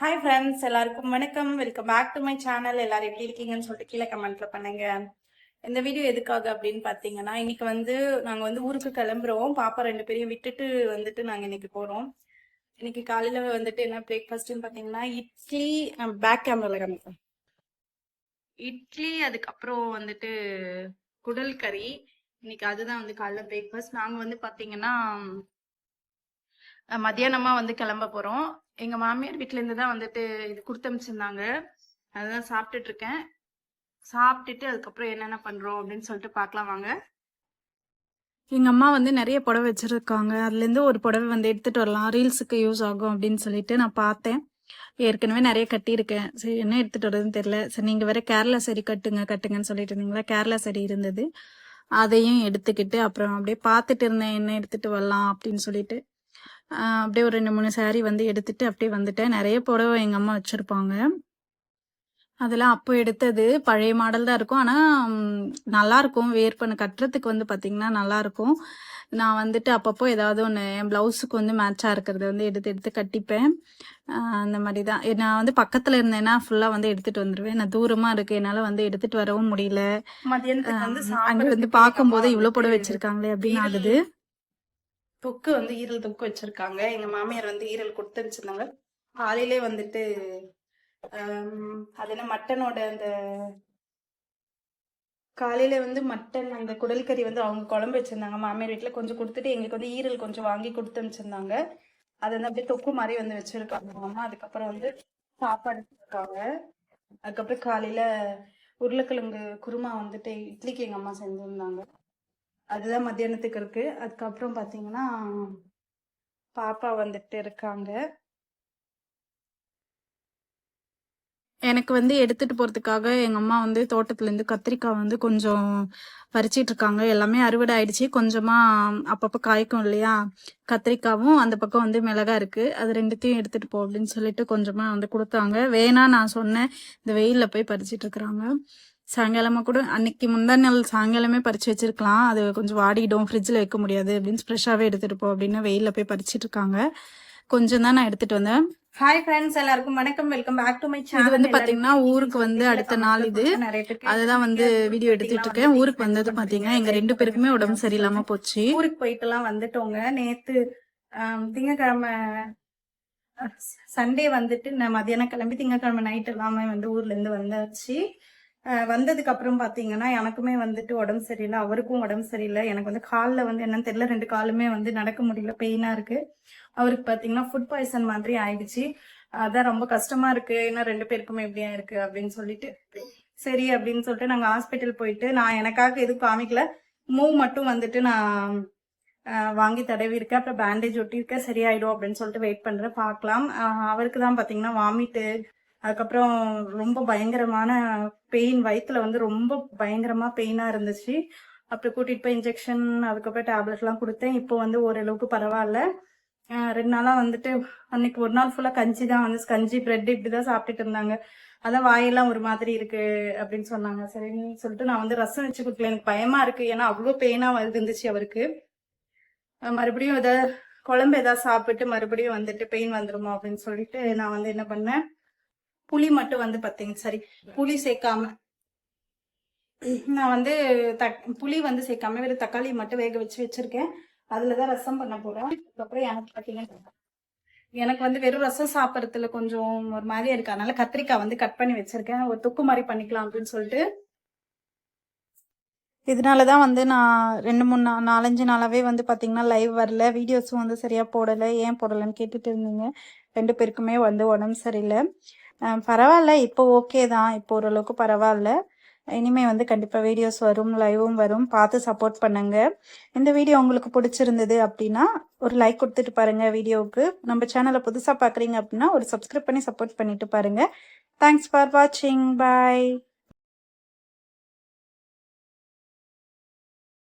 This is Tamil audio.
ஹாய் ஃப்ரெண்ட்ஸ் எல்லாருக்கும் வணக்கம். Welcome back to my channel எல்லாரும் எப்படி இருக்கீங்கன்னு சொல்லிட்டு கீழே கமெண்ட்ல பண்ணுங்க. இந்த வீடியோ எதுக்காக அப்படின்னு பார்த்தீங்கன்னா இன்னைக்கு வந்து நாங்கள் வந்து ஊருக்கு கிளம்புறோம். பாப்பா ரெண்டு பேரையும் விட்டுட்டு வந்துட்டு நாங்கள் இன்னைக்கு போகிறோம் இன்னைக்கு காலையில் வந்துட்டு என்ன பிரேக்ஃபாஸ்ட்னு பார்த்தீங்கன்னா இட்லி பேக் கேமராவில் காமிப்பேன். இட்லி அதுக்கப்புறம் வந்துட்டு குடல் கறி. இன்னைக்கு அதுதான் வந்து காலைல பிரேக்ஃபாஸ்ட் நாங்கள் வந்து பார்த்தீங்கன்னா அஹ் வந்து கிளம்ப போறோம். எங்க மாமியார் வீட்ல இருந்து தான் வந்துட்டு இது கொடுத்து அனுப்பிச்சிருந்தாங்க. அதுதான் சாப்பிட்டுட்டு இருக்கேன். சாப்பிட்டுட்டு அதுக்கப்புறம் என்னென்ன பண்றோம் அப்படின்னு சொல்லிட்டு பார்க்கலாம் வாங்க. எங்க அம்மா வந்து நிறைய புடவை வச்சிருக்காங்க. அதுல இருந்து ஒரு புடவை வந்து எடுத்துட்டு வரலாம். ரீல்ஸுக்கு யூஸ் ஆகும் அப்படின்னு சொல்லிட்டு நான் பார்த்தேன். ஏற்கனவே நிறைய கட்டியிருக்கேன். சரி என்ன எடுத்துட்டு வரதுன்னு தெரியல. சரி நீங்க வேற கேரளா சரி கட்டுங்க கட்டுங்கன்னு சொல்லிட்டு இருந்தீங்களா? கேரளா சரி இருந்தது. அதையும் எடுத்துக்கிட்டு அப்புறம் அப்படியே பார்த்துட்டு இருந்தேன். என்ன எடுத்துட்டு வரலாம் அப்படின்னு சொல்லிட்டு. அப்படியே ஒரு ரெண்டு மூணு saree வந்து எடுத்துட்டு அப்படியே வந்துட்டேன். நிறைய புடவை எங்க அம்மா வச்சிருப்பாங்க. அதெல்லாம் அப்போ எடுத்தது. பழைய மாடல் தான் இருக்கும். ஆனா ம், நல்லா இருக்கும். வேர் பண்ண கட்டுறதுக்கு வந்து பாத்தீங்கன்னா நல்லா இருக்கும். நான் வந்துட்டு அப்பப்போ ஏதாவது ஒன்று என் பிளவுஸுக்கு வந்து மேட்சாக இருக்கிறத வந்து எடுத்து எடுத்து கட்டிப்பேன். அந்த மாதிரி தான். நான் வந்து பக்கத்தில் இருந்தேன்னா ஃபுல்லாக வந்து எடுத்துட்டு வந்துடுவேன் நான் தூரமாக இருக்கு. என்னால் வந்து எடுத்துட்டு வரவும் முடியல. அங்கே வந்து பார்க்கும்போது இவ்வளோ புடவை வச்சிருக்காங்களே அப்படின்னு ஆகுது. தொக்கு வந்து ஈரல் தொக்கு வச்சிருக்காங்க. எங்க மாமியார் வந்து ஈரல் கொடுத்து வச்சிருந்தாங்க. காலையிலே வந்துட்டு அது என்ன மட்டனோட அந்த காலையில வந்து மட்டன் அந்த குடல் கறி வந்து அவங்க குழம்பு வச்சிருந்தாங்க. மாமியார் வீட்டுல கொஞ்சம் கொடுத்துட்டு எங்களுக்கு வந்து ஈரல் கொஞ்சம் வாங்கி கொடுத்து வச்சிருந்தாங்க. அது வந்து அப்படியே தொக்கு மாதிரி வந்து வச்சிருக்காங்க. அம்மா அதுக்கப்புறம் வந்து சாப்பாடு இருக்காங்க அதுக்கப்புறம் காலையில உருளைக்கிழங்கு குருமா வந்துட்டு இட்லிக்கு எங்க அம்மா செஞ்சிருந்தாங்க. அதுதான் மத்தியானத்துக்கு இருக்கு. அதுக்கப்புறம் பாத்தீங்கன்னா பாப்பா வந்துட்டு இருக்காங்க. எனக்கு வந்து எடுத்துட்டு போறதுக்காக எங்க அம்மா வந்து தோட்டத்துல இருந்து கத்திரிக்காய் வந்து கொஞ்சம் பறிச்சிட்டு இருக்காங்க. எல்லாமே அறுவடை ஆயிடுச்சு. கொஞ்சமா அப்பப்ப காய்க்கும் இல்லையா? கத்திரிக்காவும் அந்த பக்கம் வந்து மிளகா இருக்கு. அது ரெண்டுத்தையும் எடுத்துட்டு போ அப்படின்னு சொல்லிட்டு கொஞ்சமா வந்து கொடுத்தாங்க. வேணா நான் சொன்னேன். இந்த வெயில்ல போய் பறிச்சிட்டு இருக்கிறாங்க. சாயங்காலமா கூட அன்னைக்கு முந்தா நாள் சாயங்காலமே பறிச்சு வச்சிருக்கலாம். அது கொஞ்சம் வாடிடும். ஃப்ரிட்ஜில் வைக்க முடியாது. அப்படின்னு ஃப்ரெஷ்ஷாவே எடுத்துட்டு போ அப்படின்னு வெயில்ல போய் பறிச்சிட்டு இருக்காங்க. கொஞ்சம் தான் நான் எடுத்துட்டு வந்தேன். ஹாய் ஃப்ரெண்ட்ஸ் எல்லாருக்கும் வணக்கம். வெல்கம் பேக் டு மை இது சேனல் வந்து பாத்தீங்கன்னா ஊருக்கு வந்து அடுத்த நாள் இது. அதுதான் வந்து வீடியோ எடுத்துட்டு இருக்கேன். ஊருக்கு வந்தது பாத்தீங்கன்னா எங்க ரெண்டு பேருக்குமே உடம்பு சரியில்லாம போச்சு. ஊருக்கு போயிட்டு எல்லாம் வந்துட்டோங்க. நேத்து ஆம், திங்கட்கிழமை சண்டே வந்துட்டு நான் மதியானம் கிளம்பி திங்கட்கிழமை நைட் எல்லாமே வந்து ஊர்ல இருந்து வந்தாச்சு. வந்ததுக்கு அப்புறம் பாத்தீங்கன்னா எனக்குமே வந்துட்டு உடம்பு சரியில்லை அவருக்கும் உடம்பு சரியில்லை. எனக்கு வந்து காலில் வந்து என்னன்னு தெரியல ரெண்டு காலுமே வந்து நடக்க முடியல பெயினா இருக்கு. அவருக்கு பாத்தீங்கன்னா ஃபுட் பாய்சன் மாதிரி ஆயிடுச்சு. அதான் ரொம்ப கஷ்டமா இருக்கு. ஏன்னா ரெண்டு பேருக்குமே எப்படியா இருக்கு அப்படின்னு சொல்லிட்டு. சரி அப்படின்னு சொல்லிட்டு நாங்க ஹாஸ்பிட்டல் போயிட்டு நான் எனக்காக எதுவும் காமிக்கல. மூவ் மட்டும் வந்துட்டு நான் வாங்கி தடவி இருக்கேன் அப்புறம் பேண்டேஜ் ஒட்டியிருக்கேன். சரியாயிடும் அப்படின்னு சொல்லிட்டு வெயிட் பண்றேன். பார்க்கலாம். அவருக்கு தான் பாத்தீங்கன்னா வாமிட்டு அதுக்கப்புறம் ரொம்ப பயங்கரமான பெயின் வயிற்றுல வந்து ரொம்ப பயங்கரமாக பெயினாக இருந்துச்சு. அப்புறம் கூட்டிட்டு போய் இன்ஜெக்ஷன் அதுக்கப்புறம் டேப்லெட்லாம் கொடுத்தேன். இப்போ வந்து ஓரளவுக்கு பரவாயில்ல. ரெண்டு நாளாக வந்துட்டு அன்னைக்கு ஒரு நாள் ஃபுல்லாக கஞ்சி தான் வந்து கஞ்சி பிரெட் இப்படிதான் சாப்பிட்டுட்டு இருந்தாங்க. அதான் வாயெல்லாம் ஒரு மாதிரி இருக்கு அப்படின்னு சொன்னாங்க. சரின்னு சொல்லிட்டு நான் வந்து ரசம் வச்சு கொடுக்கல. எனக்கு பயமா இருக்கு. ஏன்னா அவ்வளோ பெயினா இருந்துச்சு அவருக்கு. மறுபடியும் ஏதாவது குழம்பு ஏதாவது சாப்பிட்டு மறுபடியும் வந்துட்டு பெயின் வந்துருமா அப்படின்னு சொல்லிட்டு நான் வந்து என்ன பண்ணேன் புளி மட்டும் வந்து பார்த்தீங்க சரி. புளி சேர்க்காம நான் வந்து தக் புளி வந்து சேர்க்காம வெறும் தக்காளி மட்டும் வேக வச்சு வச்சிருக்கேன். தான் ரசம் பண்ண போகிறேன் அதுக்கப்புறம் எனக்கு பார்த்தீங்கன்னா எனக்கு வந்து வெறும் ரசம் சாப்பிட்றதுல கொஞ்சம் ஒரு மாதிரியா இருக்கு. அதனால கத்திரிக்காய் வந்து கட் பண்ணி வச்சிருக்கேன். ஒரு தொக்கு மாதிரி பண்ணிக்கலாம் அப்படின்னு சொல்லிட்டு. இதனால தான் வந்து நான் ரெண்டு மூணு நா நாலஞ்சு நாளாகவே வந்து பார்த்தீங்கன்னா லைவ் வரல. வீடியோஸும் வந்து சரியாக போடலை. ஏன் போடலைன்னு கேட்டுட்டு இருந்தீங்க. ரெண்டு பேருக்குமே வந்து உடம்பு சரியில்லை. பரவாயில்ல. இப்போ ஓகே தான். இப்போ ஓரளவுக்கு பரவாயில்ல. இனிமே வந்து கண்டிப்பாக வீடியோஸ் வரும் லைவும் வரும். பார்த்து சப்போர்ட் பண்ணுங்க. இந்த வீடியோ உங்களுக்கு பிடிச்சிருந்தது அப்படின்னா ஒரு லைக் கொடுத்துட்டு பாருங்க வீடியோவுக்கு நம்ம சேனலை புதுசாக பார்க்குறீங்க அப்படின்னா ஒரு சப்ஸ்கிரைப் பண்ணி சப்போர்ட் பண்ணிட்டு பாருங்க. தேங்க்ஸ் ஃபார் வாட்சிங் பாய்